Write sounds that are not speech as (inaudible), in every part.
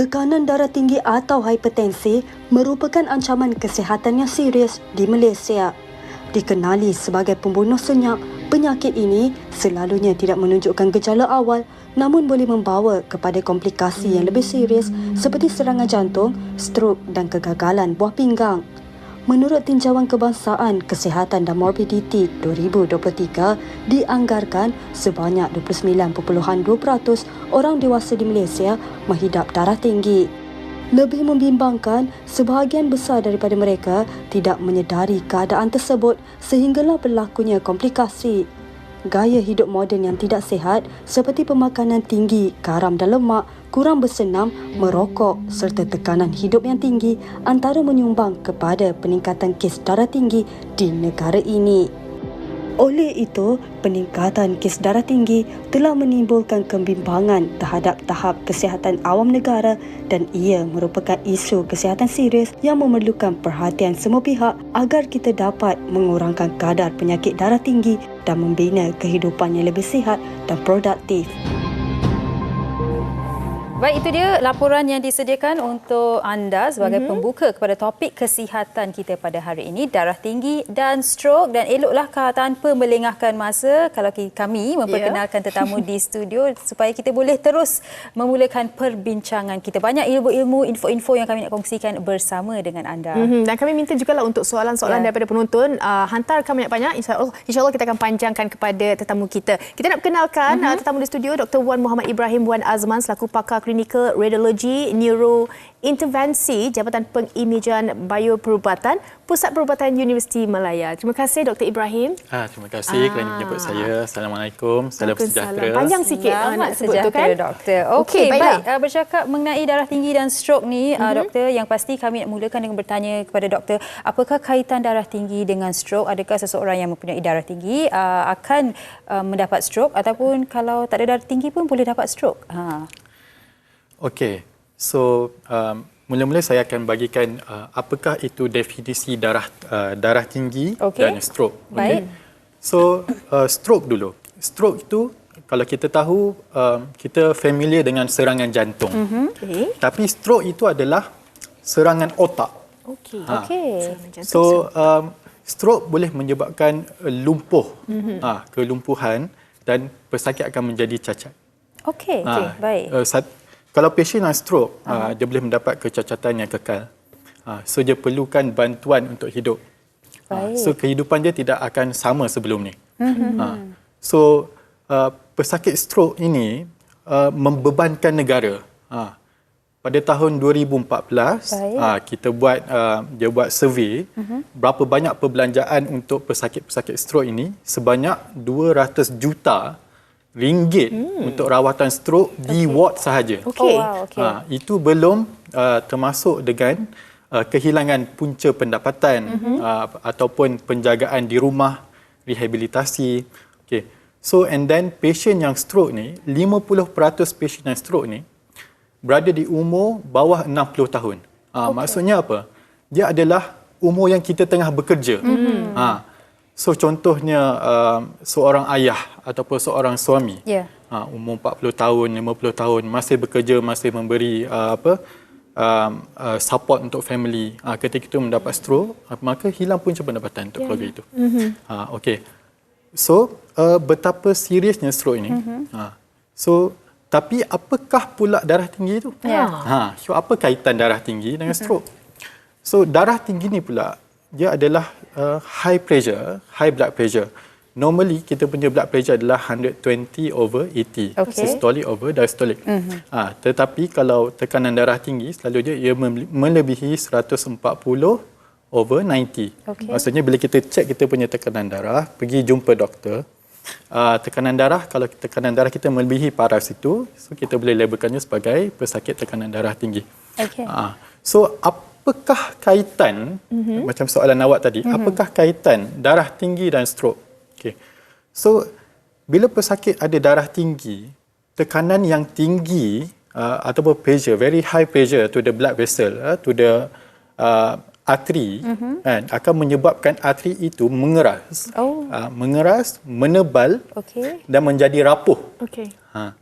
Tekanan darah tinggi atau hipertensi merupakan ancaman kesihatan yang serius di Malaysia. Dikenali sebagai pembunuh senyap, penyakit ini selalunya tidak menunjukkan gejala awal namun boleh membawa kepada komplikasi yang lebih serius seperti serangan jantung, strok dan kegagalan buah pinggang. Menurut Tinjauan Kebangsaan Kesihatan dan Morbiditi 2023, dianggarkan sebanyak 29.2% orang dewasa di Malaysia menghidap darah tinggi. Lebih membimbangkan, sebahagian besar daripada mereka tidak menyedari keadaan tersebut sehinggalah berlakunya komplikasi. Gaya hidup moden yang tidak sihat seperti pemakanan tinggi, garam dan lemak, kurang bersenam, merokok serta tekanan hidup yang tinggi antara menyumbang kepada peningkatan kes darah tinggi di negara ini. Oleh itu, peningkatan kes darah tinggi telah menimbulkan kebimbangan terhadap tahap kesihatan awam negara dan ia merupakan isu kesihatan serius yang memerlukan perhatian semua pihak agar kita dapat mengurangkan kadar penyakit darah tinggi dan membina kehidupan yang lebih sihat dan produktif. Baik, itu dia laporan yang disediakan untuk anda sebagai mm-hmm. pembuka kepada topik kesihatan kita pada hari ini, darah tinggi dan stroke. Dan eloklah tanpa melengahkan masa kalau kami memperkenalkan yeah. tetamu di (laughs) studio supaya kita boleh terus memulakan perbincangan kita. Banyak ilmu-ilmu, info-info yang kami nak kongsikan bersama dengan anda. Mm-hmm. Dan kami minta juga lah untuk soalan-soalan yeah. daripada penonton. Uh, hantarkan banyak-banyak. InsyaAllah insya kita akan panjangkan kepada tetamu kita. Kita nak perkenalkan mm-hmm. uh, tetamu di studio, Dr. Wan Muhammad Ibrahim Wan Azman selaku pakar Klinikal Radiologi Neurointervensi Jabatan Pengimejan Bioperubatan Pusat Perubatan Universiti Malaya. Terima kasih Dr. Ibrahim. Ah, terima kasih ah. kerana menyebut saya. Assalamualaikum. Salam sejahtera. Panjang sikit Selamat nak sebut tu kan. Doktor. Okey, okay, baik. Uh, bercakap mengenai darah tinggi dan stroke ni, mm-hmm. uh, doktor, yang pasti kami nak mulakan dengan bertanya kepada doktor, apakah kaitan darah tinggi dengan stroke? Adakah seseorang yang mempunyai darah tinggi uh, akan uh, mendapat stroke ataupun kalau tak ada darah tinggi pun boleh dapat stroke? Ha. Okey, so um, mula-mula saya akan bagikan uh, apakah itu definisi darah uh, darah tinggi okay. dan stroke. Baik. Okay. So uh, stroke dulu. Stroke itu kalau kita tahu um, kita familiar dengan serangan jantung. Mm-hmm. Okay. Tapi stroke itu adalah serangan otak. Okey. Ha. Okey. So um, stroke boleh menyebabkan lumpuh, mm-hmm. ha, kelumpuhan dan pesakit akan menjadi cacat. Okey, ha, okay. baik. Uh, kalau pasien yang stroke, uh-huh. uh, dia boleh mendapat kecacatan yang kekal. Uh, so dia perlukan bantuan untuk hidup. Uh, so kehidupan dia tidak akan sama sebelum ni. Uh-huh. Uh, so uh, pesakit stroke ini uh, membebankan negara. Uh, pada tahun 2014 uh, kita buat dia buat survey uh-huh. berapa banyak perbelanjaan untuk pesakit-pesakit stroke ini sebanyak 200 juta ringgit hmm. untuk rawatan stroke di okay. ward sahaja. Okay. Oh, wow, okay. Ha, itu belum uh, termasuk dengan uh, kehilangan punca pendapatan mm-hmm. uh, ataupun penjagaan di rumah, rehabilitasi. Okay. So and then patient yang stroke ni, 50% patient yang stroke ni berada di umur bawah 60 tahun. Uh, okay. Maksudnya apa? Dia adalah umur yang kita tengah bekerja. Mm-hmm. Ha, So contohnya uh, seorang ayah ataupun seorang suami yeah. uh, umur 40 tahun, 50 tahun masih bekerja, masih memberi uh, apa uh, uh, support untuk family. Uh, ketika itu mendapat stroke, uh, maka hilang punca pendapatan untuk yeah. keluarga itu. Mm-hmm. Uh, okay. So uh, betapa seriusnya stroke ini. Mm-hmm. Uh, so tapi apakah pula darah tinggi itu? Yeah. Ha, so apa kaitan darah tinggi dengan stroke? So darah tinggi ni pula dia adalah uh, high pressure, high blood pressure. Normally kita punya blood pressure adalah 120 over 80, okay. systolic over diastolic. Mm-hmm. Ha, tetapi kalau tekanan darah tinggi, selalunya ia melebihi 140 over 90. Okay. Maksudnya bila kita cek kita punya tekanan darah, pergi jumpa doktor, uh, tekanan darah, kalau tekanan darah kita melebihi paras itu, so kita boleh labelkannya sebagai pesakit tekanan darah tinggi. Okay. Ha, so, apa apakah kaitan mm-hmm. macam soalan awak tadi mm-hmm. apakah kaitan darah tinggi dan stroke okey so bila pesakit ada darah tinggi tekanan yang tinggi uh, ataupun pressure very high pressure to the blood vessel uh, to the uh, artery mm-hmm. kan akan menyebabkan artery itu mengeras oh. uh, mengeras menebal okay. dan menjadi rapuh okey ha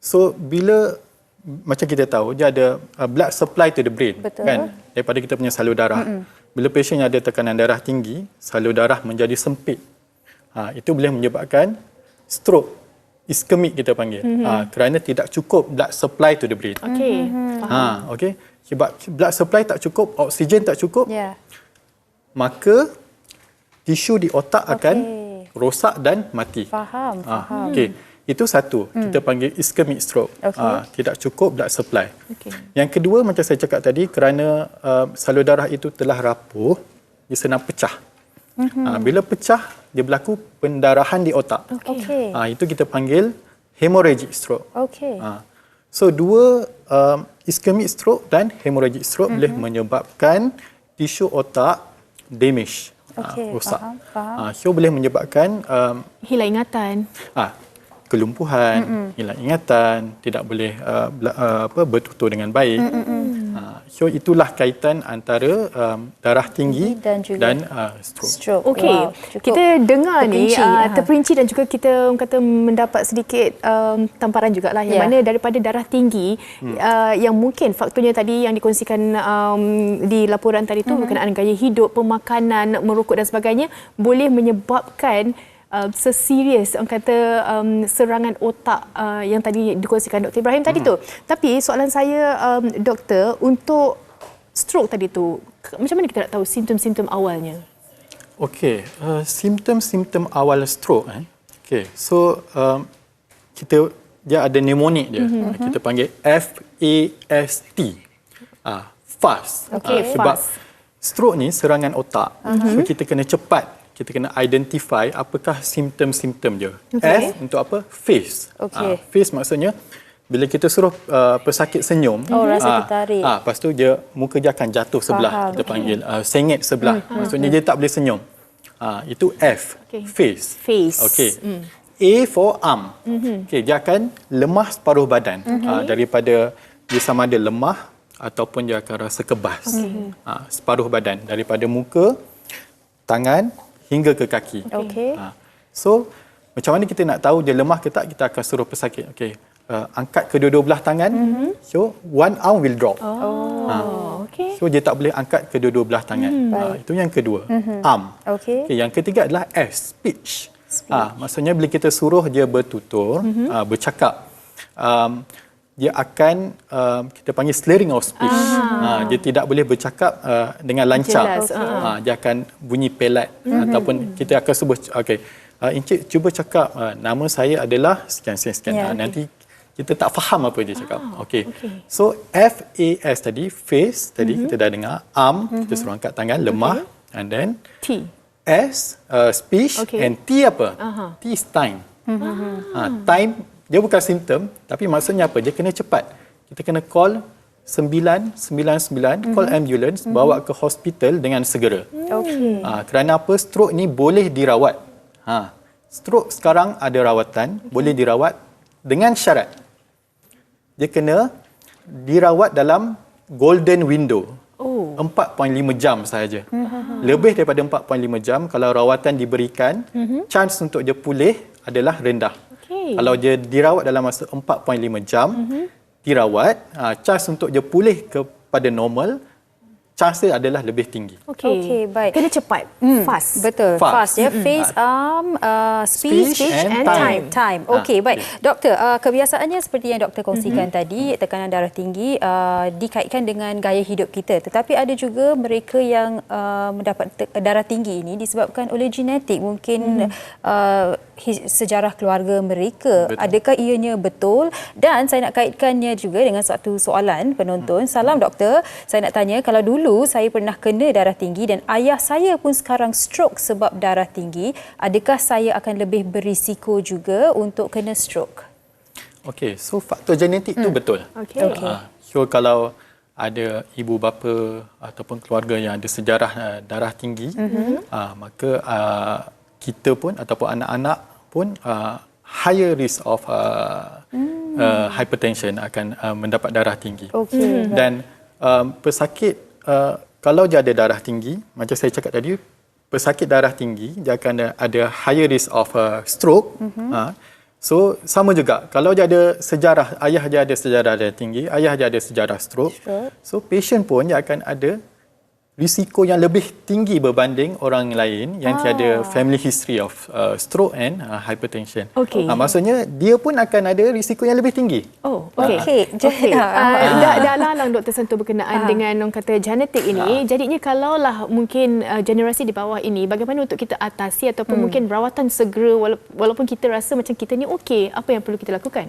so bila macam kita tahu dia ada uh, blood supply to the brain Betul. kan daripada kita punya salur darah. Mm-hmm. Bila pasien ada tekanan darah tinggi, salur darah menjadi sempit. Ha, itu boleh menyebabkan stroke iskemik kita panggil. Mm-hmm. Ha, kerana tidak cukup blood supply to the brain. Okey. Ha, okey. Sebab blood supply tak cukup, oksigen tak cukup, Ya. maka tisu di otak akan Okey. rosak dan mati. Faham, Ah, faham. Okey. Itu satu. Kita panggil ischemic stroke. Okey. Ah, tidak cukup blood supply. Okey. Yang kedua macam saya cakap tadi kerana uh, salur darah itu telah rapuh, dia senang pecah. Ah, bila pecah, dia berlaku pendarahan di otak. Okey. Ah, itu kita panggil hemorrhagic stroke. Okey. Ah, so dua um, ischemic stroke dan hemorrhagic stroke boleh menyebabkan tisu otak damage. Ah, Okey, rosak. faham, faham. Ah, so boleh menyebabkan um, Hilang ingatan. ah, kelumpuhan, mm hilang ingatan, tidak boleh uh, uh, apa bertutur dengan baik. Ah, so itulah kaitan antara um, darah tinggi Dan juga dan uh, stroke. Stroke. Okey, Wow, cukup kita dengar ni terperinci, uh, ha. terperinci dan juga kita orang kata mendapat sedikit um, tamparan jugalah yang Ya. mana daripada darah tinggi Hmm. uh, yang mungkin faktornya tadi yang dikongsikan um, di laporan tadi tu Mhm. berkenaan gaya hidup, pemakanan, merokok dan sebagainya boleh menyebabkan Uh, seserius orang kata um, serangan otak uh, yang tadi dikongsikan Dr. Ibrahim tadi tu. Tapi soalan saya um, doktor untuk stroke tadi tu macam mana kita nak tahu simptom-simptom awalnya? Okey, uh, simptom-simptom awal stroke eh. Okey, so um, kita dia ada mnemonik dia. Mm-hmm. Kita panggil F A S T. Ah, fast. Okey, Ah, sebab fast. stroke ni serangan otak. Mm-hmm. So kita kena cepat. Kita kena identify apakah simptom-simptom dia. Okey. F untuk apa? Face. Okey. Ah, face maksudnya bila kita suruh uh, pesakit senyum, Oh, rasa ah, tertarik. Ah, lepas tu dia muka dia akan jatuh sebelah. Faham. Kita panggil uh, sengit sebelah. Maksudnya dia tak boleh senyum. Ah, itu F. Okey. Face. Face. Okey. A for arm. Okey, dia akan lemah separuh badan. Ah, daripada dia sama ada lemah ataupun dia akan rasa kebas. Ah, separuh badan daripada muka, tangan hingga ke kaki. Okey. Ah, so macam mana kita nak tahu dia lemah ke tak? Kita akan suruh pesakit. Okey. Uh, angkat kedua-dua belah tangan. So one arm will drop. Oh, okey. So dia tak boleh angkat kedua-dua belah tangan. Ah, itu yang kedua. Arm. Okey. Okay, yang ketiga adalah S, speech. Ah, maksudnya bila kita suruh dia bertutur, ah, bercakap, um, dia akan um, kita panggil slurring of speech. Ah. dia tidak boleh bercakap uh, dengan lancar. Jelas, Ah, dia akan bunyi pelat ataupun kita akan sebut okey. Uh, Encik cuba cakap uh, nama saya adalah sekian sekian sekian. Ya, Ah, okey. nanti kita tak faham apa dia cakap. Okey. okey. So F A S tadi face tadi kita dah dengar arm kita suruh angkat tangan lemah and then T. S uh, speech Okey. and T apa? Aha. T is time. Ha, time dia bukan simptom tapi maksudnya apa? Dia kena cepat. Kita kena call 999 call ambulance bawa ke hospital dengan segera. Okey. Ha, kerana apa? Stroke ni boleh dirawat. Ha, stroke sekarang ada rawatan, boleh dirawat dengan syarat. Dia kena dirawat dalam golden window. Oh. 4.5 jam sahaja. (laughs) Lebih daripada 4.5 jam kalau rawatan diberikan, chance untuk dia pulih adalah rendah. Okey. Kalau dia dirawat dalam masa 4.5 jam, dirawat, ah, chance untuk dia pulih kepada normal, chance dia adalah lebih tinggi. Okey. Okey, baik. Kena cepat. Fast. Betul, Fast. fast, ya. Face, arm, uh, speech, Speech and and time. time. time. Ah, Okey, baik. okey. Doktor, uh, kebiasaannya seperti yang doktor kongsikan tadi, tekanan darah tinggi uh, dikaitkan dengan gaya hidup kita. Tetapi ada juga mereka yang uh, mendapat te- darah tinggi ini disebabkan oleh genetik. Mungkin uh, hi- sejarah keluarga mereka. Betul. Adakah ianya betul? Dan saya nak kaitkannya juga dengan satu soalan penonton. Salam doktor, saya nak tanya kalau dulu saya pernah kena darah tinggi dan ayah saya pun sekarang stroke sebab darah tinggi, adakah saya akan lebih berisiko juga untuk kena stroke? Okey, so faktor genetik tu betul. Okey. Ah, so kalau ada ibu bapa ataupun keluarga yang ada sejarah uh, darah tinggi, mm-hmm. uh, maka uh, kita pun ataupun anak-anak pun uh, higher risk of uh, mm. uh, hypertension akan uh, mendapat darah tinggi. Okey. Dan um, pesakit uh, kalau dia ada darah tinggi, macam saya cakap tadi, pesakit darah tinggi dia akan ada, higher risk of uh, stroke. Mm-hmm. Uh, So sama juga kalau dia ada sejarah ayah dia ada sejarah darah tinggi, ayah dia ada sejarah stroke. Stroke. So patient pun dia akan ada risiko yang lebih tinggi berbanding orang lain yang Ah. tiada family history of uh, stroke and uh, hypertension. Okey. Uh, maksudnya dia pun akan ada risiko yang lebih tinggi. Oh, okey. Okey, je- Okey. Ah. Uh, dah, dah (laughs) lalang doktor sentuh berkenaan dengan orang kata genetik ini. Jadinya kalaulah mungkin uh, generasi di bawah ini, bagaimana untuk kita atasi ataupun Hmm. mungkin rawatan segera wala- walaupun kita rasa macam kita ni okey, apa yang perlu kita lakukan?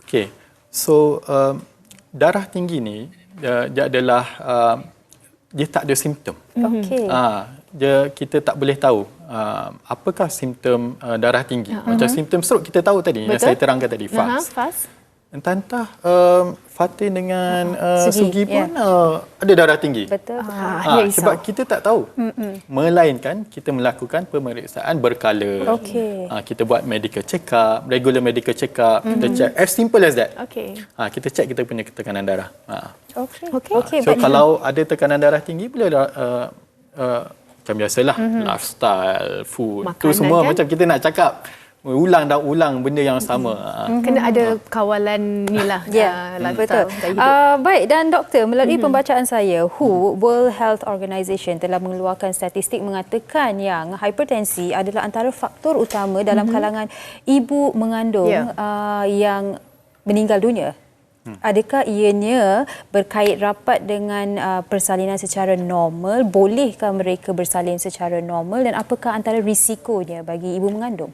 Okey. So um, darah tinggi ni uh, dia adalah uh, dia tak ada simptom. Okey. Ah, dia kita tak boleh tahu uh, apakah simptom uh, darah tinggi. Macam simptom stroke kita tahu tadi yang Betul. saya terangkan tadi fast. fast. Entah-entah um, Fatin dengan uh, Sugi, Sugi, pun ya. uh, ada darah tinggi. Betul. Ah, Ah, dia risau. sebab kita tak tahu. Melainkan kita melakukan pemeriksaan berkala. Okey. Ah, kita buat medical check up, regular medical check up, kita check as simple as that. Okey. Ah, kita check kita punya tekanan darah. Ah. Okey. Okey. Okey. So baik. kalau ada tekanan darah tinggi boleh uh, uh, macam biasalah mm-hmm. lifestyle, food, Makanan, tu semua kan? macam kita nak cakap ulang dan ulang benda yang sama. Mm-hmm. Kena ada kawalan ni lah. Ya, ah, betul. Uh, baik dan doktor, melalui mm-hmm. pembacaan saya, WHO World Health Organization telah mengeluarkan statistik mengatakan yang hipertensi adalah antara faktor utama dalam mm-hmm. kalangan ibu mengandung Ya. uh, yang meninggal dunia. Adakah ianya berkait rapat dengan uh, persalinan secara normal? Bolehkah mereka bersalin secara normal dan apakah antara risikonya bagi ibu mengandung?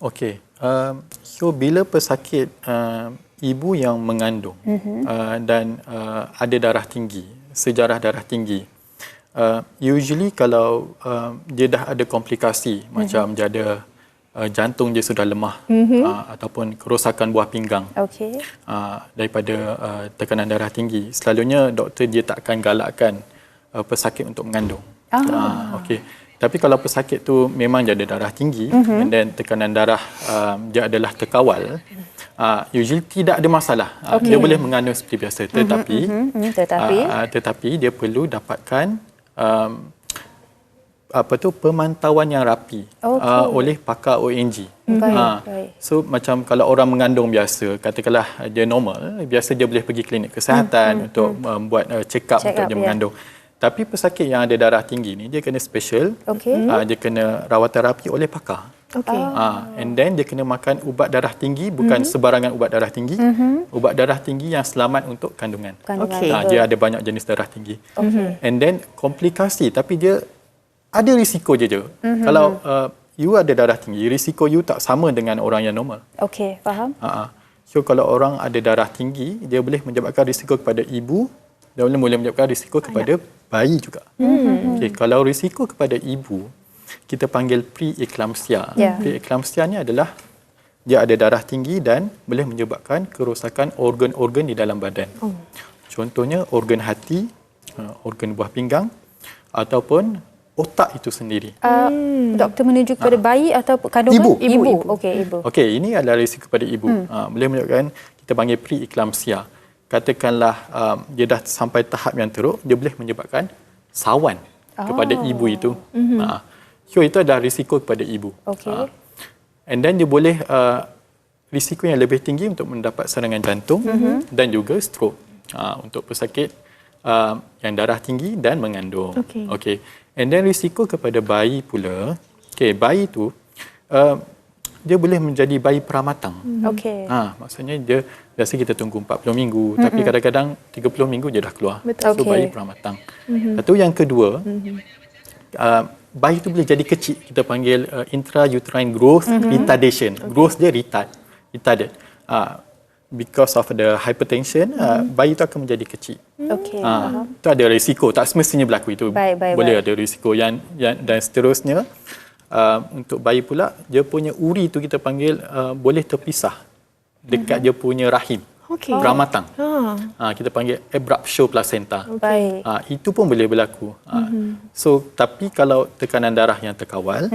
Okey. Um, so bila pesakit uh, ibu yang mengandung mm-hmm. uh, dan uh, ada darah tinggi, sejarah darah tinggi. Uh, usually kalau uh, dia dah ada komplikasi mm-hmm. macam dia ada uh, jantung dia sudah lemah mm-hmm. uh, ataupun kerosakan buah pinggang. Okey. uh, daripada uh, tekanan darah tinggi, selalunya doktor dia tak akan galakkan uh, pesakit untuk mengandung. Ah. Uh, okey. Tapi kalau pesakit tu memang dia ada darah tinggi mm-hmm. and then tekanan darah um, dia adalah terkawal, uh, usually tidak ada masalah. Uh, Okey. Dia boleh mengandung seperti biasa. Tetapi mhm, tetapi? uh, uh, tetapi dia perlu dapatkan um, apa tu pemantauan yang rapi Okey. uh, oleh pakar ONG. Baik, Ah, baik. So macam kalau orang mengandung biasa, katakanlah dia normal, biasa dia boleh pergi klinik kesihatan untuk um, buat uh, check up Check untuk up, dia ya. mengandung. Tapi pesakit yang ada darah tinggi ni dia kena special. Okey. Uh, dia kena rawat terapi oleh pakar. Okey. Ah, and then dia kena makan ubat darah tinggi bukan sebarangan ubat darah tinggi. Ubat darah tinggi yang selamat untuk kandungan. Kandungan, Okey. Ah, betul. dia ada banyak jenis darah tinggi. And then komplikasi tapi dia ada risiko je je. Kalau uh, you ada darah tinggi, risiko you tak sama dengan orang yang normal. Okey, faham? Ha. So kalau orang ada darah tinggi, dia boleh menyebabkan risiko kepada ibu dan boleh menyebabkan risiko kepada bayi juga. Hmm. Okay, kalau risiko kepada ibu, kita panggil preeclampsia. Ya. Preeclampsia ni adalah dia ada darah tinggi dan boleh menyebabkan kerosakan organ-organ di dalam badan. Oh. Contohnya organ hati, uh, organ buah pinggang ataupun otak itu sendiri. Uh, doktor menuju kepada bayi atau kandungan? Ibu. Ibu. Ibu. Okey, ibu. Okey, ini adalah risiko kepada ibu. Hmm. Uh, boleh menyebabkan kita panggil preeclampsia. Katakanlah um, dia dah sampai tahap yang teruk, dia boleh menyebabkan sawan oh. kepada ibu itu. Mm-hmm. Uh, so itu adalah risiko kepada ibu. Okey. Uh, and then dia boleh uh, risiko yang lebih tinggi untuk mendapat serangan jantung mm-hmm. dan juga stroke uh, untuk pesakit uh, yang darah tinggi dan mengandung. Okey. Okey. And then risiko kepada bayi pula. Okey, bayi tu uh, dia boleh menjadi bayi pramatang. Okey. Ha, maksudnya dia biasa kita tunggu 40 minggu mm-hmm. tapi kadang-kadang 30 minggu dia dah keluar. Betul. So Okey. bayi pramatang. Mm-hmm. Lepas tu yang kedua, mm-hmm. uh, bayi tu boleh jadi kecil. Kita panggil uh, intrauterine growth mm-hmm. retardation. Okay. Growth dia retard, retarded. Uh, because of the hypertension, uh, bayi tu akan menjadi kecil. Okey. Ha, itu ada risiko. Tak semestinya berlaku itu. Baik, baik, Boleh baik. ada risiko yang, yang dan seterusnya. Uh, untuk bayi pula, dia punya uri tu kita panggil uh, boleh terpisah dekat dia punya rahim. Okey. Pramatang. Ah. Ha, kita panggil abruptio placenta. Baik. Ha, itu pun boleh berlaku. Ha, So, tapi kalau tekanan darah yang terkawal,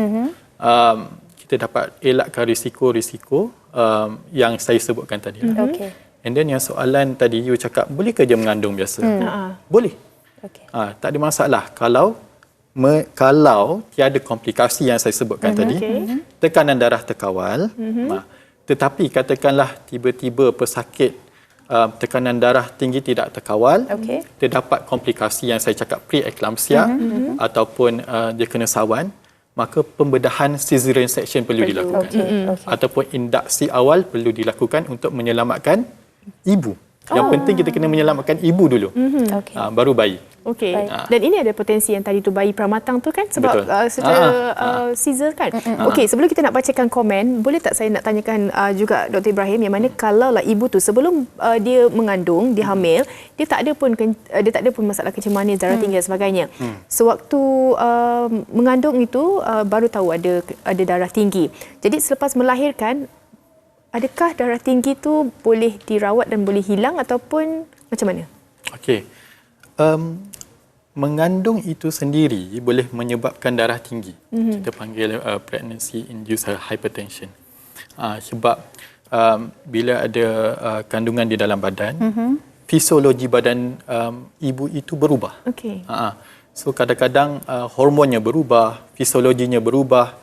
um, kita dapat elakkan risiko-risiko um, yang saya sebutkan tadi. Okey. And then yang soalan tadi you cakap boleh ke dia mengandung biasa? Ah. Boleh. Okey. Ha, tak ada masalah kalau me, kalau tiada komplikasi yang saya sebutkan Mhm, tadi, tekanan darah terkawal, uh, tetapi katakanlah tiba-tiba pesakit uh, tekanan darah tinggi tidak terkawal, Okey. terdapat komplikasi yang saya cakap pre-eclampsia ataupun uh, dia kena sawan, maka pembedahan cesarean section perlu, dilakukan. Okey, okey. Ataupun induksi awal perlu dilakukan untuk menyelamatkan ibu. Yang Oh. penting kita kena menyelamatkan ibu dulu. Okey. Uh, baru bayi. Okey. Baik. Dan ini ada potensi yang tadi tu bayi pramatang tu kan sebab Betul. uh, secara Ah, uh, Caesar kan. Okey, sebelum kita nak bacakan komen, boleh tak saya nak tanyakan uh, juga Dr Ibrahim yang mana kalau lah ibu tu sebelum uh, dia mengandung, dia hamil, dia tak ada pun uh, dia tak ada pun masalah kencing manis, darah tinggi dan sebagainya. Sewaktu uh, mengandung itu uh, baru tahu ada ada darah tinggi. Jadi selepas melahirkan adakah darah tinggi tu boleh dirawat dan boleh hilang ataupun macam mana? Okey. Um, mengandung itu sendiri boleh menyebabkan darah tinggi. Mm-hmm. Kita panggil uh, pregnancy induced hypertension. Uh, sebab um, bila ada uh, kandungan di dalam badan, mm-hmm. fisiologi badan um, ibu itu berubah. Okey. Ha. So kadang-kadang uh, hormonnya berubah, fisiologinya berubah,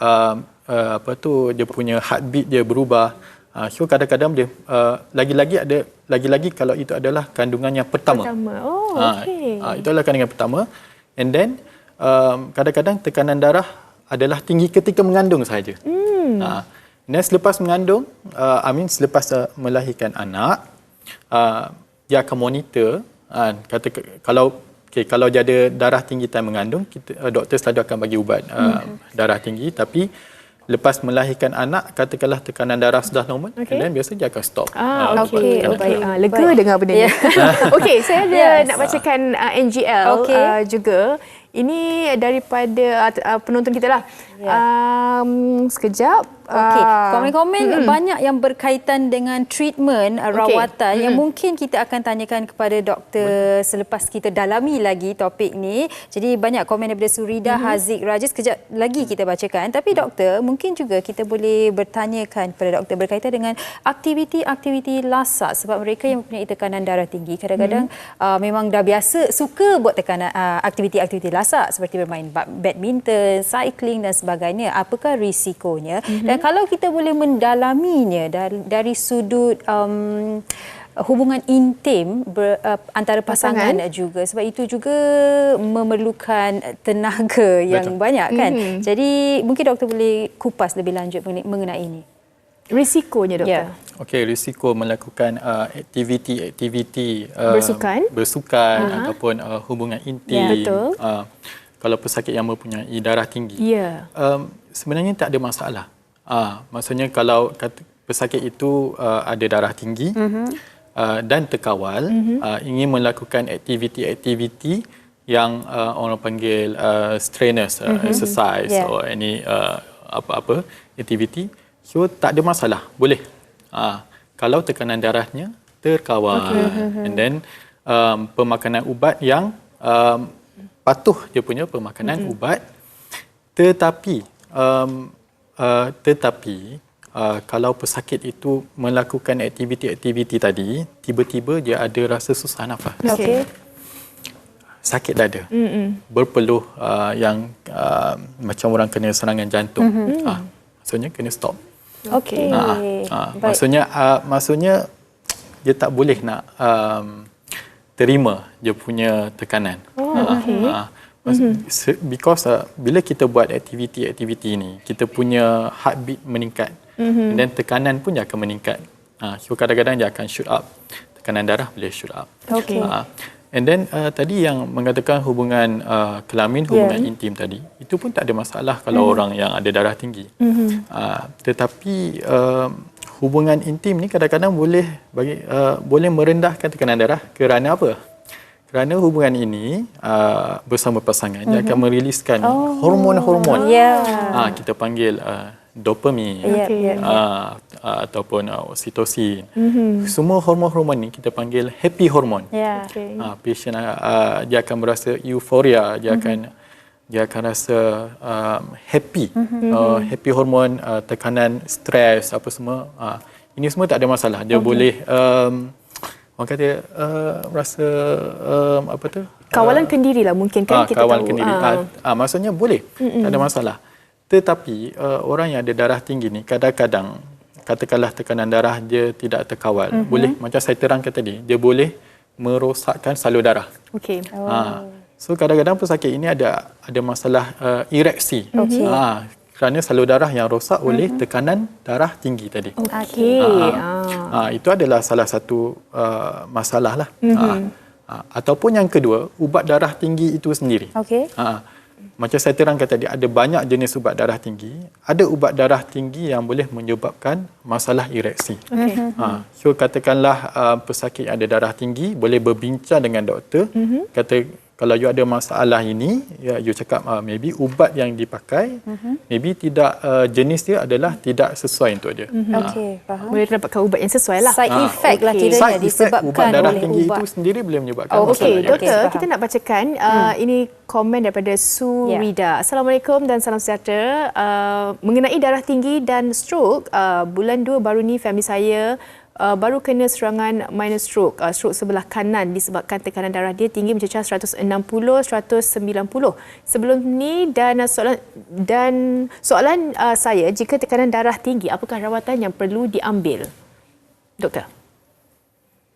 uh, uh, apa tu dia punya heartbeat dia berubah. Uh, so kadang-kadang dia uh, lagi-lagi ada lagi-lagi kalau itu adalah kandungan yang pertama. Pertama. Oh, Ah, okey. ah, itu adalah kandungan pertama. And then um, kadang-kadang tekanan darah adalah tinggi ketika mengandung sahaja. Hmm. Uh, dan selepas mengandung, uh, I mean selepas uh, melahirkan anak, uh, dia akan monitor. Uh, kata kalau okay, kalau dia ada darah tinggi time mengandung, kita uh, doktor selalu akan bagi ubat uh, hmm. darah tinggi. Tapi lepas melahirkan anak, katakanlah tekanan darah sudah normal, okay. dan biasa dia akan stop. Ah, uh, okey. ubat Oh, baik. Ah, lega Baik. dengar benda ni. (laughs) okey, saya ada Yes. nak bacakan uh, NGL Okey. uh, juga. Ini daripada uh, penonton kita lah. Ya. Um, sekejap. Okey, Ah, komen-komen banyak yang berkaitan dengan treatment uh, rawatan yang mungkin kita akan tanyakan kepada doktor selepas kita dalami lagi topik ni. Jadi banyak komen daripada Surida Haziq Raja sekejap lagi kita bacakan. Tapi doktor, mungkin juga kita boleh bertanyakan kepada doktor berkaitan dengan aktiviti-aktiviti lasak sebab mereka yang mempunyai tekanan darah tinggi kadang-kadang uh, memang dah biasa suka buat tekanan uh, aktiviti-aktiviti lasak seperti bermain ba- badminton, cycling dan sebagainya. Apakah risikonya? Dan kalau kita boleh mendalaminya dari, dari sudut um, hubungan intim ber, uh, antara pasangan, Pasangan. juga sebab itu juga memerlukan tenaga yang Betul. banyak kan. Jadi mungkin doktor boleh kupas lebih lanjut mengenai, mengenai ini. Risikonya, doktor. Ya. Okey, risiko melakukan uh, aktiviti-aktiviti uh, Bersukan. bersukan ataupun uh, hubungan intim. Ya, betul. Uh, kalau pesakit yang mempunyai darah tinggi. Ya. Um, sebenarnya tak ada masalah. Uh, maksudnya kalau kata, pesakit itu uh, ada darah tinggi Mhm. uh, dan terkawal, uh, ingin melakukan aktiviti-aktiviti yang uh, orang panggil uh, strenuous uh, exercise Yeah. or any uh, apa-apa aktiviti, so tak ada masalah, boleh. Uh, kalau tekanan darahnya terkawal. And then um, pemakanan ubat yang um, patuh dia punya pemakanan ubat. Tetapi um, uh, tetapi uh, kalau pesakit itu melakukan aktiviti-aktiviti tadi tiba-tiba dia ada rasa susah nafas. Okey. sakit dada. Mm-mm. berpeluh uh, yang uh, macam orang kena serangan jantung. Mm-hmm. uh, maksudnya kena stop Okey. Ah, ah, maksudnya uh, maksudnya dia tak boleh nak um, terima dia punya tekanan. Oh, okay. mm-hmm. Because uh, bila kita buat aktiviti-aktiviti ini, kita punya heartbeat meningkat mm-hmm. dan tekanan pun dia akan meningkat. Uh, so kadang-kadang dia akan shoot up. Tekanan darah boleh shoot up. Okey. Uh, and then uh, tadi yang mengatakan hubungan uh, kelamin, hubungan yeah. intim tadi, itu pun tak ada masalah kalau mm-hmm. orang yang ada darah tinggi. Mm-hmm. Uh, tetapi uh, hubungan intim ni kadang-kadang boleh bagi uh, boleh merendahkan tekanan darah kerana apa? Kerana hubungan ini uh, bersama pasangan mm-hmm. dia akan meriliskan oh. hormon-hormon. Ya. Ah kita panggil uh, dopamine. Ya, Okey. ya. Uh, ataupun uh, oksitosin. Mm-hmm. Semua hormon-hormon ni kita panggil happy hormone. Ya. Okey. Uh, patient uh, dia akan merasa euforia, dia mm-hmm. akan dia akan rasa um, happy. Mm-hmm. Uh, happy hormon, uh, tekanan stres apa semua. Uh, ini semua tak ada masalah. Dia okay. boleh um, orang kata uh, rasa um, apa tu? Kawalan kendiri lah mungkin kan Ah, kita kawalan tahu. kendiri. Ah. Ah, ah, maksudnya boleh, Mm-mm. tak ada masalah. Tetapi uh, orang yang ada darah tinggi ni kadang-kadang katakanlah tekanan darah dia tidak terkawal. Mm-hmm. Boleh macam saya terangkan tadi, dia boleh merosakkan salur darah. Okey. Oh. Ha. So kadang-kadang pesakit ini ada ada masalah uh, ereksi. Okey. Ha. Kerana salur darah yang rosak oleh tekanan darah tinggi tadi. Okey. Ha. Ha. Itu adalah salah satu uh, masalah lah. Ha. Ha. Ataupun yang kedua, ubat darah tinggi itu sendiri. Okey. Ha. Macam saya terangkan tadi, ada banyak jenis ubat darah tinggi. Ada ubat darah tinggi yang boleh menyebabkan masalah ereksi. Okey. Ha. So katakanlah uh, pesakit yang ada darah tinggi boleh berbincang dengan doktor. Mm-hmm. Kata kalau you ada masalah ini, ya, you cakap uh, maybe ubat yang dipakai, mm-hmm. maybe tidak uh, jenis dia adalah tidak sesuai untuk dia. Mm-hmm. Okey, faham. Boleh dapatkan ubat yang sesuai lah. Side Ah, effect lah okey. kiranya Side effect disebabkan ubat darah oleh tinggi ubat. itu sendiri boleh menyebabkan Oh, masalah Okey, yang doktor, faham. kita nak bacakan uh, ini komen daripada Su Ya. Rida. Assalamualaikum dan salam sejahtera. Uh, mengenai darah tinggi dan stroke, uh, bulan 2 baru ni family saya uh, baru kena serangan minor stroke, uh, stroke sebelah kanan disebabkan tekanan darah dia tinggi mencecah 160 190. Sebelum ni dan uh, soalan dan soalan uh, saya jika tekanan darah tinggi apakah rawatan yang perlu diambil? Doktor.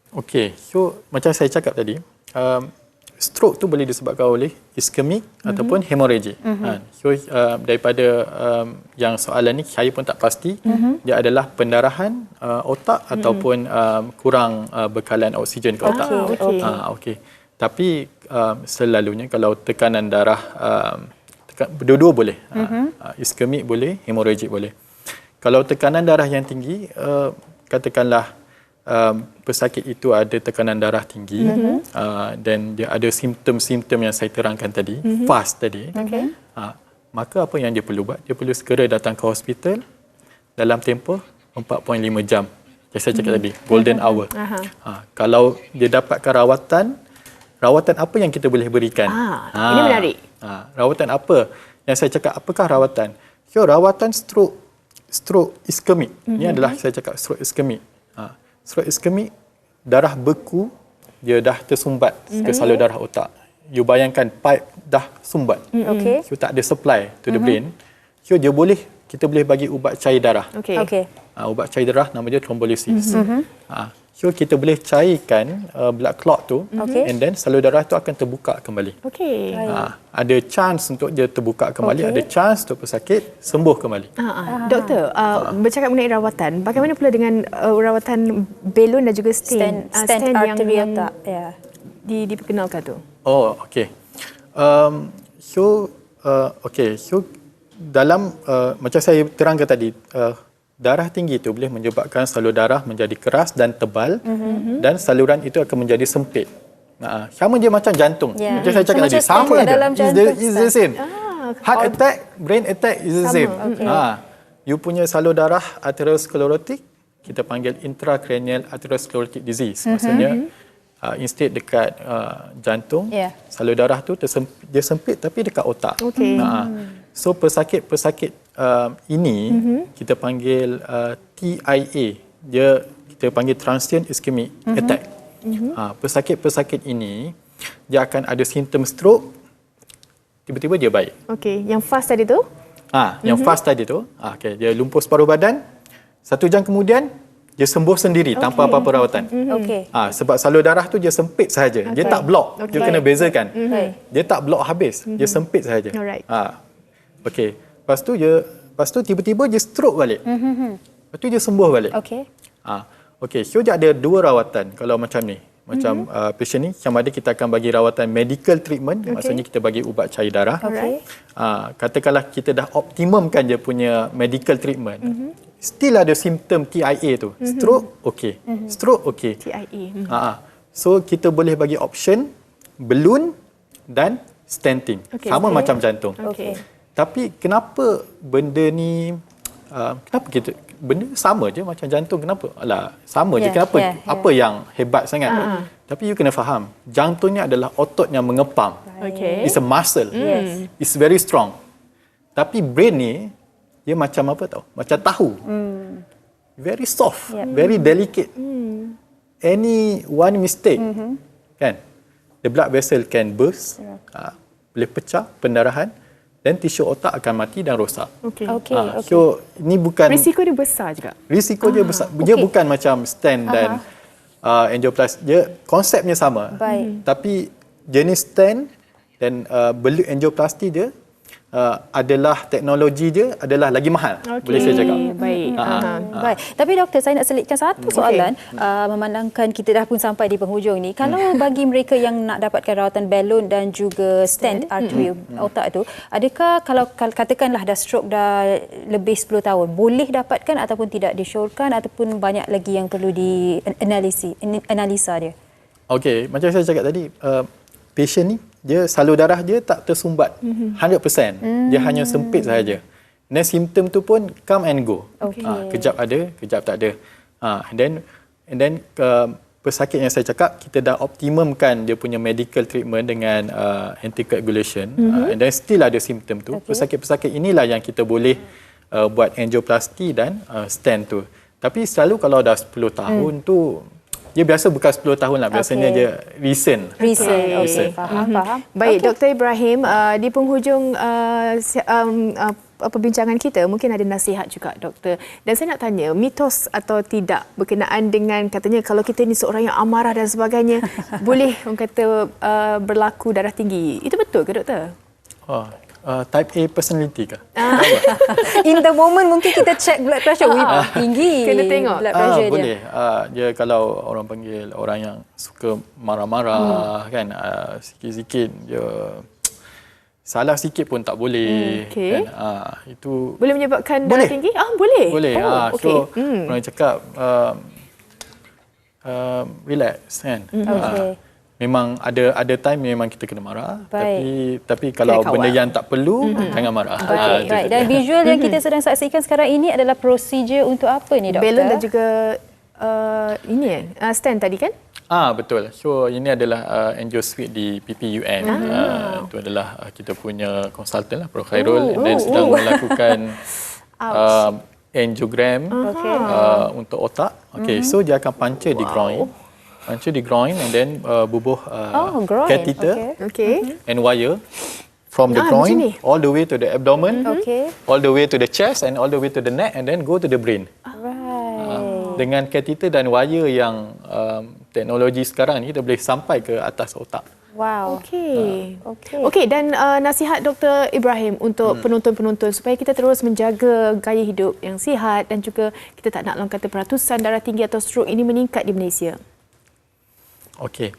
Okey, so macam saya cakap tadi, um, stroke tu boleh disebabkan oleh iskemik mm-hmm. ataupun hemorrhagic. Mm-hmm. Ha, so uh, daripada um, yang soalan ni saya pun tak pasti, mm-hmm. dia adalah pendarahan uh, otak mm-hmm. ataupun um, kurang uh, bekalan oksigen ke otak. Ah, okey. Ha, okey. Tapi um, selalunya kalau tekanan darah um, tekan, dua-dua boleh. Mm-hmm. Uh, iskemik boleh, hemorrhagic boleh. Kalau tekanan darah yang tinggi, uh, katakanlah um, pesakit itu ada tekanan darah tinggi mm-hmm. uh, dan dia ada simptom-simptom yang saya terangkan tadi, mm-hmm. fast tadi. Okey. Uh, maka apa yang dia perlu buat? Dia perlu segera datang ke hospital dalam tempoh 4.5 jam. Yang saya cakap mm-hmm. tadi, golden hour. Aha. Uh, kalau dia dapatkan rawatan, rawatan apa yang kita boleh berikan? Ah, ini menarik. Ha, rawatan apa? Yang saya cakap, apakah rawatan? So, rawatan stroke, stroke iskemik. Mm-hmm. Ini adalah saya cakap stroke iskemik. Stroke iskemik, darah beku, dia dah tersumbat mm-hmm. ke salur darah otak. You bayangkan pipe dah sumbat. Mm-hmm. Okey. So, tak ada supply to the brain. So, dia boleh, kita boleh bagi ubat cair darah. Okey. Okey. Ha, ubat cair darah nama dia thrombolysis. Mm-hmm. Ha, so kita boleh cairkan uh, blood clot tu Okey. and then salur darah tu akan terbuka kembali. Okey. Ha, ada chance untuk dia terbuka kembali, Okey. ada chance untuk pesakit sembuh kembali. Ha, ha. Doktor, uh, bercakap mengenai rawatan, bagaimana pula dengan uh, rawatan belon dan juga stent, stand, uh, yang, artery yang otak. Ya. di, diperkenalkan tu? Oh, okey. Um, so, uh, okey. So, dalam, uh, macam saya terangkan tadi, uh, darah tinggi itu boleh menyebabkan salur darah menjadi keras dan tebal mm-hmm. dan saluran itu akan menjadi sempit. Nah, sama dia macam jantung. Ya. Macam saya cakap Macam tadi, sama je. It's the, the same. Ah, Heart attack, brain attack is the Sama, same. okey. Ha, you punya salur darah atherosclerotic, kita panggil intracranial atherosclerotic disease. Mhm. Maksudnya uh, instead dekat uh, jantung, Ya. salur darah tu tersempit, dia sempit tapi dekat otak. Okey. Ha, so pesakit-pesakit uh, ini Mhm. kita panggil uh, TIA. Dia kita panggil transient ischemic Mhm. attack. Ha, pesakit-pesakit ini dia akan ada simptom stroke tiba-tiba dia baik. Okey, yang fast tadi tu? Ah, yang fast tadi tu, ah, okay, dia lumpuh separuh badan. Satu jam kemudian dia sembuh sendiri okay. tanpa apa-apa rawatan. Okey. Ah, sebab salur darah tu dia sempit sahaja. Dia tak blok. Okay. You kena bezakan. Baik. Dia tak blok habis. Dia sempit sahaja. Alright. Ah. Okey. Lepas tu dia lepas tu tiba-tiba dia stroke balik. Lepas tu dia sembuh balik. Okey. Ah, okey. So dia ada dua rawatan kalau macam ni. Macam mm-hmm. uh, patient ni sama ada kita akan bagi rawatan medical treatment, okay. maksudnya kita bagi ubat cair darah. Okey. Ah, katakanlah kita dah optimumkan dia punya medical treatment. Mm-hmm. Still ada simptom TIA tu. Mm-hmm. Stroke okey. Mm-hmm. Stroke okey. TIE. Hmm. Ha, ah. so kita boleh bagi option balloon dan stenting. Okey. Sama Okey. macam jantung. Okey. Tapi kenapa benda ni uh, kenapa kita benda sama je macam jantung kenapa? Alah, sama je Yeah, kenapa? yeah, yeah. Apa yang hebat sangat? Ah. Tapi you kena faham, jantung ni adalah otot yang mengepam. Okey. It's a muscle. Yes. It's very strong. Tapi brain ni dia macam apa tau? Macam tahu. Very soft, Yep. very delicate. any one mistake mm-hmm. kan the blood vessel can burst uh, boleh pecah pendarahan dan tisu otak akan mati dan rosak. Okey. Okey, Ah, okey. So ini bukan Risiko dia besar juga. risiko dia besar. Dia okey. bukan macam stent dan uh, angioplasty. Dia konsepnya sama. Baik. Tapi jenis stent dan uh, belut angioplasty dia uh, adalah teknologi dia adalah lagi mahal. Okey. Boleh saya cakap. Baik. Ah, Aha. Baik. Tapi doktor saya nak selitkan satu soalan uh, memandangkan kita dah pun sampai di penghujung ni. Kalau bagi mereka yang nak dapatkan rawatan balon dan juga stent artery otak tu, adakah kalau kal- katakanlah dah stroke dah lebih 10 tahun, boleh dapatkan ataupun tidak disyorkan ataupun banyak lagi yang perlu di analisi analisa dia? Okey, macam saya cakap tadi, uh, patient ni dia salur darah dia tak tersumbat Mhm. 100%. Dia hanya sempit sahaja. Dan simptom tu pun come and go. Ah, kejap ada, kejap tak ada. Ah, and then and then uh, pesakit yang saya cakap kita dah optimumkan dia punya medical treatment dengan uh, anticoagulation mm-hmm. uh, and then still ada simptom tu. Okey. Pesakit-pesakit inilah yang kita boleh uh, buat angioplasty dan uh, stent tu. Tapi selalu kalau dah 10 tahun mm. tu dia biasa bukan 10 tahun lah. Biasanya Okey. dia recent. Reason. Okey, Recent. faham, faham. Baik, okay. Dr. Ibrahim, uh, di penghujung uh, um, uh, perbincangan kita, mungkin ada nasihat juga, Doktor. Dan saya nak tanya, mitos atau tidak berkenaan dengan katanya kalau kita ni seorang yang amarah dan sebagainya, (laughs) boleh orang kata uh, berlaku darah tinggi. Itu betul ke, Doktor? Oh, uh, type A personality ke? (laughs) In the moment mungkin kita check blood pressure. Wih, tinggi. Kena tengok. blood Ah, pressure dia. boleh. Ah, dia kalau orang panggil orang yang suka marah-marah kan ah, sikit-sikit dia salah sikit pun tak boleh Hmm, okey. kan. Ah, itu Boleh menyebabkan darah Boleh. tinggi? Ah, boleh. boleh. Oh, ah, okey. so Hmm. orang cakap um, um, relax kan. Hmm. Okey. Ah, memang ada ada time memang kita kena marah Baik. tapi tapi kalau kawal. benda yang tak perlu jangan marah. Ah, Baik, itu right. je. Dan visual yang kita sedang saksikan sekarang ini adalah prosedur untuk apa ni, doktor? Balon dan juga uh, ini eh, uh, stand tadi kan? Ah betul. So ini adalah uh, angio suite di PPUN. Ah. Uh, itu adalah uh, kita punya konsultan lah Prof Khairul Oh, dan oh, sedang oh. melakukan (laughs) um, angiogram uh, untuk otak. Okay, so dia akan puncture di groin. Puncture di groin and then uh, bubuh uh, Oh, groin. catheter Okey. Okey. and wire from the Ah, groin all the way to the abdomen, Okey. all the way to the chest and all the way to the neck and then go to the brain. Right. Dengan catheter dan wire yang um, teknologi sekarang ni kita boleh sampai ke atas otak. Wow. Okey. Okey. Okey dan uh, nasihat Dr. Ibrahim untuk penonton-penonton supaya kita terus menjaga gaya hidup yang sihat dan juga kita tak nak orang kata peratusan darah tinggi atau stroke ini meningkat di Malaysia. Okey.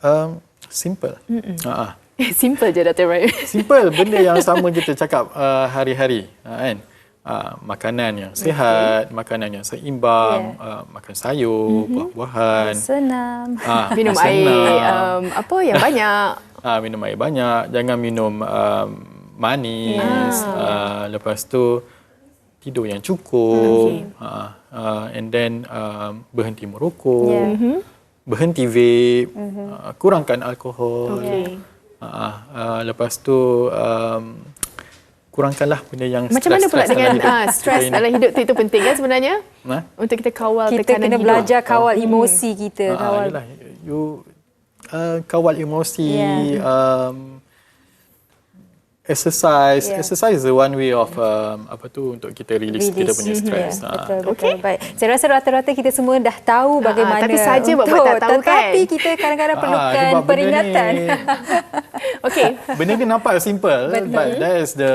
Um, simple. Ha (laughs) Simple je Dr. Ibrahim. (laughs) Simple benda yang sama kita cakap uh, hari-hari uh, kan. Uh, makanan yang sihat, makanan yang seimbang, uh, makan sayur, buah-buahan. Senam. Ah, (laughs) Minum senam. air um, apa yang banyak. Ah, minum air banyak, jangan minum um, manis. Ah, lepas tu tidur yang cukup. Okey. Ah, ah, and then um, berhenti merokok. Yeah. Mhm. Berhenti vape. Ah, kurangkan alkohol. Okey. Ah, ah, lepas tu um, kurangkanlah benda yang Macam mana pula stres-stres dengan dalam hidup. uh, stres dalam hidup tu itu penting kan sebenarnya? Ha? Untuk kita kawal Kita tekanan kena hidup. belajar kawal emosi kita. Ah, Kawal. yelah, you uh, kawal emosi, Yeah. um, exercise. Yeah. Exercise is the one way of um, apa tu untuk kita release, kita punya stress. Ya, Ah. betul, betul. Okey. Baik. Saya rasa rata-rata kita semua dah tahu bagaimana tapi saja buat-buat tak tahu kan? Tetapi kita kadang-kadang (laughs) Ah, perlukan peringatan. (laughs) Okey. Benda ni nampak simple, but that is the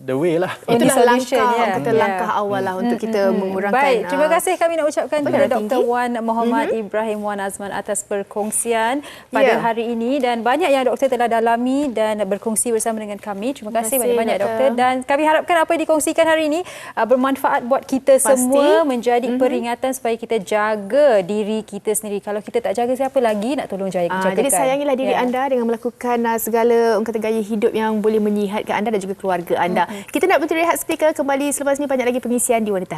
the way lah. Itulah solution, langkah, ya. orang kata Ya. langkah awal lah untuk kita mengurangkan. Baik, terima ah, kasih kami nak ucapkan kepada Dr. tinggi. Wan Muhammad Ibrahim Wan Azman atas perkongsian pada Ya. hari ini dan banyak yang doktor telah dalami dan berkongsi bersama dengan kami. Terima kasih banyak-banyak doktor. doktor dan kami harapkan apa yang dikongsikan hari ini uh, bermanfaat buat kita Pasti. semua menjadi Mhm. peringatan supaya kita jaga diri kita sendiri. Kalau kita tak jaga siapa lagi nak tolong jaga Ah, jadi sayangilah diri Ya. anda dengan melakukan uh, segala orang kata gaya hidup yang boleh menyihatkan anda dan juga keluarga anda. Kita nak berhenti rehat speaker kembali selepas ini banyak lagi pengisian di Wanita